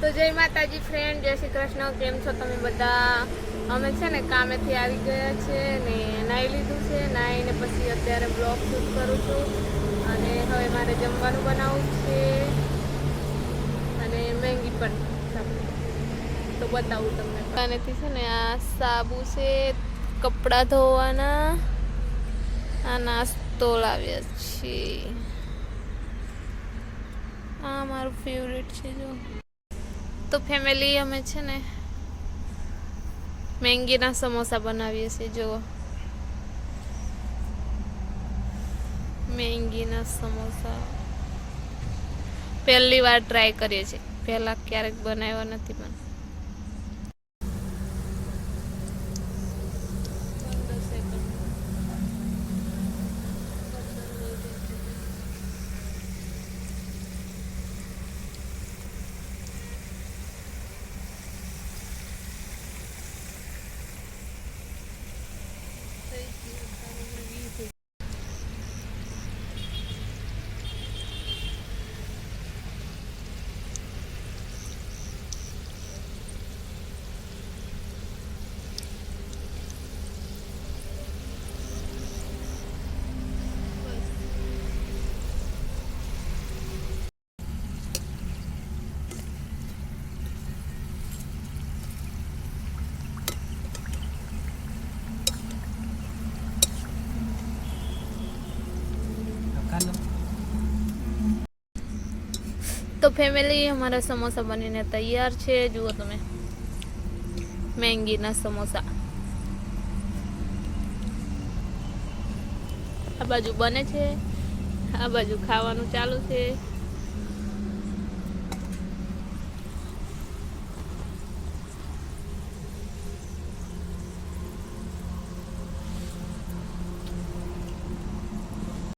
તો જય માતાજી ફ્રેન્ડ જય શ્રી કૃષ્ણ, કેમ છો તમે બધા? અમે છે ને કામેથી આવી ગયા છે ને નાહી લીધું છે. નાહીને પછી અત્યારે બ્લોગ શૂટ કરું છું. અને હવે મારે જમવાનું બનાવવું છે. અને મેંગી પણ તો બતાવું તમને. કાનેથી છે ને આ સાબુ છે, કપડાં ધોવાના. આ નાસ્તો લાવ્યા છે આ મારું ફેવરેટ છે, જો. તો ફેમિલી અમે છે ને મેંગીના સમોસા બનાવીએ છીએ, જુઓ. મેંગીના સમોસા. પહેલી વાર ટ્રાય કરીએ છીએ. પહેલાં ક્યારેક બનાવ્યા નથી પણ. તો ફેમિલી અમારા સમોસા બનીને તૈયાર છે. જુઓ તમે. મેંગીના સમોસા. આ બાજુ બને છે. આ બાજુ ખાવાનું ચાલુ છે.